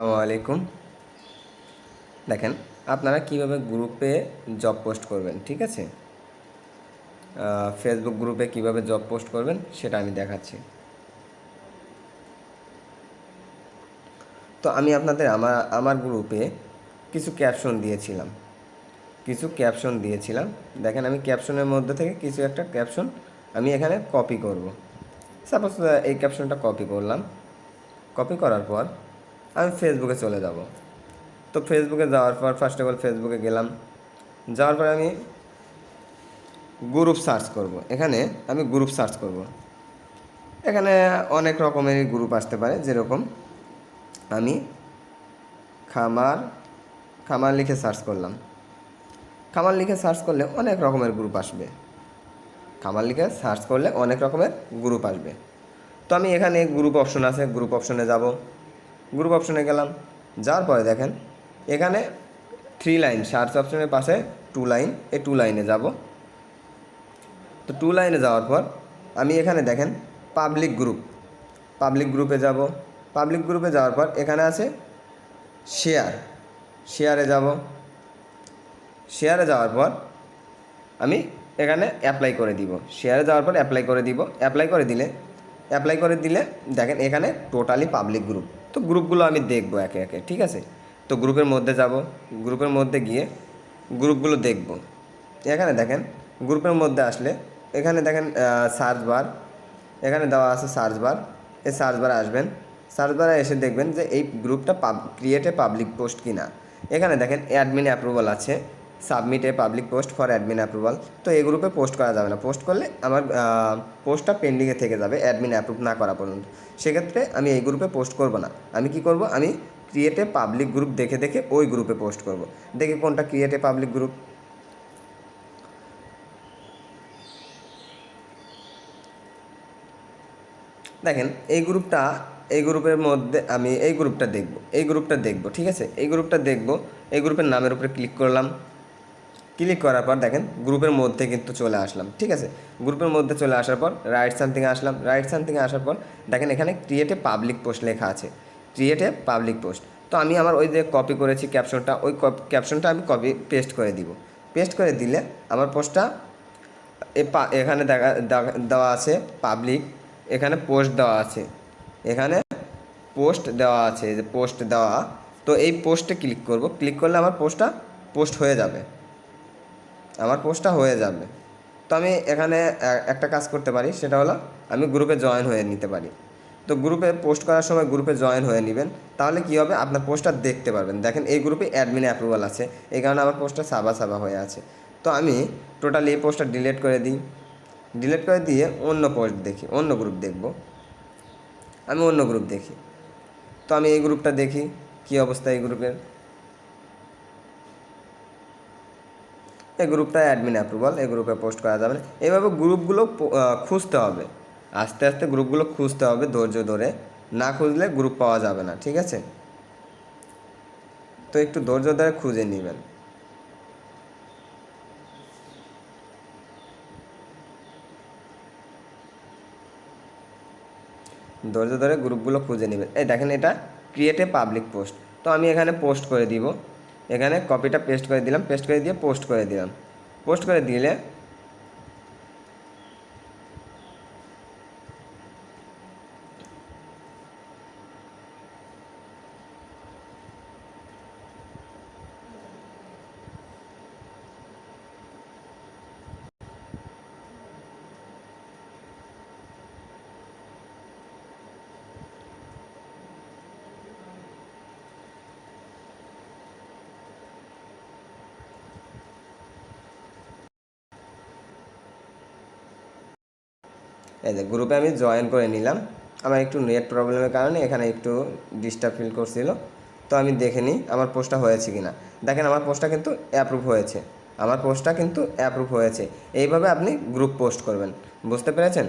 আলাইকুম দেখেন, আপনারা কীভাবে গ্রুপে জব পোস্ট করবেন, ঠিক আছে? ফেসবুক গ্রুপে কীভাবে জব পোস্ট করবেন, সেটা আমি দেখাচ্ছি। তো আমি আপনাদের আমার আমার গ্রুপে কিছু ক্যাপশন দিয়েছিলাম। কিছু ক্যাপশন দিয়েছিলাম। দেখেন, আমি ক্যাপশনের মধ্যে থেকে কিছু একটা ক্যাপশন আমি এখানে কপি করব। সাপোজ এই ক্যাপশনটা কপি করলাম। কপি করার পর আমি ফেসবুকে চলে যাব। তো ফেসবুকে যাওয়ার পর ফার্স্ট অফ অল ফেসবুকে গেলাম। যাওয়ার পর আমি গ্রুপ সার্চ করব। এখানে আমি গ্রুপ সার্চ করব। এখানে অনেক রকমেরই গ্রুপ আসতে পারে। যেরকম আমি খামার খামার লিখে সার্চ করলাম। খামার লিখে সার্চ করলে অনেক রকমের গ্রুপ আসবে। খামার লিখে সার্চ করলে অনেক রকমের গ্রুপ আসবে। তো আমি এখানে গ্রুপ অপশন আছে। গ্রুপ অপশনে যাব। গ্রুপ অপশনে গেলাম। যাওয়ার পরে দেখেন, এখানে থ্রি লাইন সার্চ অপশনের পাশে টু লাইন এই টু লাইনে যাব। তো টু লাইনে যাওয়ার পর আমি এখানে দেখেন পাবলিক গ্রুপ পাবলিক গ্রুপে যাব। পাবলিক গ্রুপে যাওয়ার পর এখানে আছে শেয়ার শেয়ারে যাব। শেয়ারে যাওয়ার পর আমি এখানে অ্যাপ্লাই করে দিব। শেয়ারে যাওয়ার পর অ্যাপ্লাই করে দিব। অ্যাপ্লাই করে দিলে অ্যাপ্লাই করে দিলে দেখেন এখানে টোটালি পাবলিক গ্রুপ তো গ্রুপগুলো আমি দেখব একে একে, ঠিক আছে? তো গ্রুপের মধ্যে যাব, গ্রুপের মধ্যে গিয়ে গ্রুপগুলো দেখব। এখানে দেখেন, গ্রুপের মধ্যে আসলে এখানে দেখেন সার্চ বার এখানে দেওয়া আছে সার্চ বার এই সার্চ বারে আসবেন। সার্চ বারে এসে দেখবেন যে এই গ্রুপটা পাব ক্রিয়েটে পাবলিক পোস্ট কিনা। এখানে দেখেন অ্যাডমিন অ্যাপ্রুভাল আছে। Submit a public post for admin approval তো এই গ্রুপে পোস্ট করা যাবে না। পোস্ট করলে আমার পোস্টটা পেন্ডিংয়ে থেকে যাবে অ্যাডমিন অ্যাপ্রুভ না করা পর্যন্ত। সেক্ষেত্রে আমি এই গ্রুপে পোস্ট করব না। আমি কি করব? আমি ক্রিয়েটে পাবলিক গ্রুপ দেখে দেখে ওই গ্রুপে পোস্ট করব। দেখি কোনটা ক্রিয়েটে পাবলিক গ্রুপ দেখেন, এই গ্রুপটা এই গ্রুপের মধ্যে আমি এই গ্রুপটা দেখব। এই গ্রুপটা দেখব, ঠিক আছে? এই গ্রুপটা দেখব, এই গ্রুপের নামের উপরে ক্লিক করলাম। ক্লিক করার পর দেখেন গ্রুপের মধ্যে কিন্তু চলে আসলাম, ঠিক আছে? গ্রুপের মধ্যে চলে আসার পর রাইট সামথিংয়ে আসলাম রাইট সামথিংয়ে আসার পর দেখেন এখানে ক্রিয়েটে পাবলিক পোস্ট লেখা আছে ক্রিয়েটে পাবলিক পোস্ট তো আমি আমার ওই যে কপি করেছি ক্যাপশনটা ওই ক্যাপশনটা আমি কপি পেস্ট করে দিব। পেস্ট করে দিলে আমার পোস্টটা এখানে দেখা- দেওয়া আছে পাবলিক এখানে পোস্ট দেওয়া আছে। এখানে পোস্ট দেওয়া আছে যে পোস্ট দেওয়া। তো এই পোস্টে ক্লিক করব ক্লিক করলে আমার পোস্টটা পোস্ট হয়ে যাবে। আমার পোস্টটা হয়ে যাবে। তো আমি এখানে একটা কাজ করতে পারি, সেটা হলো আমি গ্রুপে জয়েন হয়ে নিতে পারি। তো গ্রুপে পোস্ট করার সময় গ্রুপে জয়েন হয়ে নেবেন, তাহলে কী হবে? আপনার পোস্টটা দেখতে পারবেন। দেখেন, এই গ্রুপে অ্যাডমিন অ্যাপ্রুভাল আছে, এই কারণে আমার পোস্টটা সাবা সাবা হয়ে আছে। তো আমি টোটালি এই পোস্টটা ডিলিট করে দিই। ডিলিট করে দিয়ে অন্য পোস্ট দেখি, অন্য গ্রুপ দেখব। আমি অন্য গ্রুপ দেখি। তো আমি এই গ্রুপটা দেখি, কী অবস্থা এই গ্রুপের এই গ্রুপটা অ্যাডমিন অ্যাপ্রুভাল এই গ্রুপে পোস্ট করা যাবে না। এইভাবে গ্রুপগুলো খুঁজতে হবে। আস্তে আস্তে গ্রুপগুলো খুঁজতে হবে ধৈর্য ধরে। না খুঁজলে গ্রুপ পাওয়া যাবে না, ঠিক আছে? তো একটু ধৈর্য ধরে খুঁজে নেবেন। ধৈর্য ধরে গ্রুপগুলো খুঁজে নেবেন। এই দেখেন এটা ক্রিয়েট পাবলিক পোস্ট তো আমি এখানে পোস্ট করে দিব। এখানে কপিটা পেস্ট করে দিলাম পেস্ট করে দিয়ে পোস্ট করে দিলাম। পোস্ট করে দিলে এই যে গ্রুপে আমি জয়েন করে নিলাম। আমার একটু নেট প্রবলেমের কারণে এখানে একটু ডিস্টার্ব ফিল করছিল। তো আমি দেখে নিই আমার পোস্টটা হয়েছে কি না দেখেন, আমার পোস্টটা কিন্তু অ্যাপ্রুভ হয়েছে। আমার পোস্টটা কিন্তু অ্যাপ্রুভ হয়েছে। এইভাবে আপনি গ্রুপ পোস্ট করবেন। বুঝতে পেরেছেন?